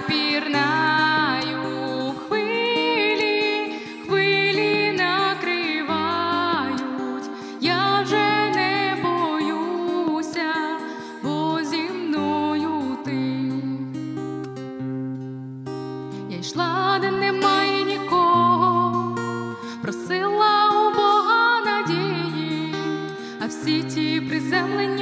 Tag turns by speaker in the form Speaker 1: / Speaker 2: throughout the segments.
Speaker 1: пірнаю, хвилі, хвилі накривають, я вже не боюся, бо зі мною ти. Я йшла, де немає нікого, просила у Бога надії, а всі ті приземлені.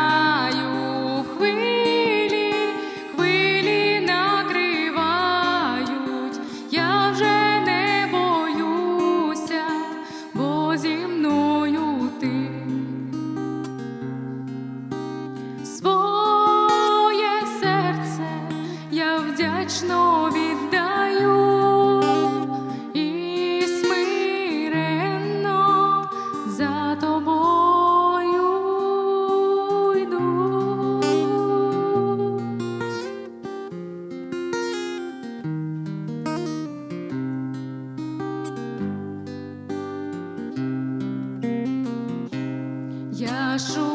Speaker 1: нашу.